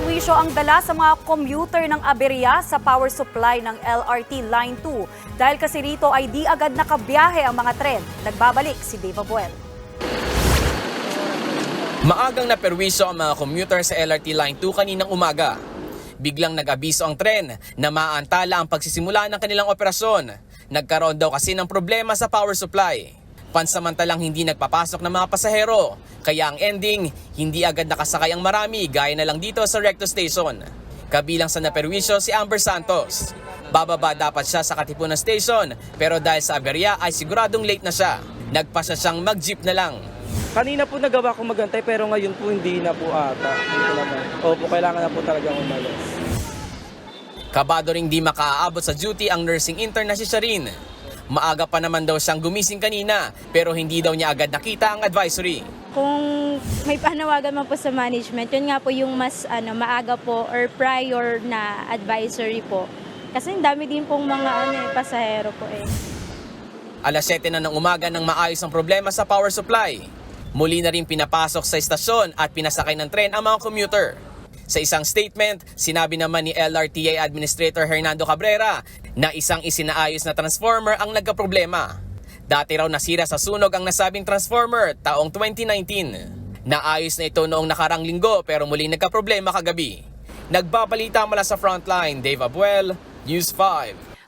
perwisyo ang dala sa mga commuter ng aberya sa power supply ng LRT Line 2. Dahil kasi rito ay di agad nakabiyahe ang mga tren. Nagbabalik si Dave Abuel. Maagang naperwisyo ang mga commuter sa LRT Line 2 kaninang umaga. Biglang nag-abiso ang tren na maantala ang pagsisimula ng kanilang operasyon. Nagkaroon daw kasi ng problema sa power supply. Pansamantalang hindi nagpapasok ng mga pasahero. Kaya ang ending, hindi agad nakasakay ang marami gaya na lang dito sa Recto Station. Kabilang sa naperwisyo si Amber Santos. Bababa dapat siya sa Katipunan Station pero dahil sa aberya ay siguradong late na siya. Nagpa siya siyang mag-jeep na lang. Kanina po nagawa ko magantay pero ngayon po hindi na po ata. Opo, kailangan na po talaga umalis. Kabado ring di makaaabot sa duty ang nursing intern na si Sharin. Maaga pa naman daw siyang gumising kanina pero hindi daw niya agad nakita ang advisory. Kung may panawagan man po sa management, yun nga po yung mas ano, maaga po or prior na advisory po. Kasi ang dami din pong mga ano, eh, pasahero po eh. Alas 7 na ng umaga nang maayos ang problema sa power supply. Muli na rin pinapasok sa istasyon at pinasakay ng tren ang mga commuter. Sa isang statement, sinabi naman ni LRTA Administrator Hernando Cabrera na isang isinaayos na transformer ang nagkaproblema. Dati raw nasira sa sunog ang nasabing transformer taong 2019. Naayos na ito noong nakarang linggo pero muling nagkaproblema kagabi. Nagbabalita mula sa frontline, Dave Abuel, News 5.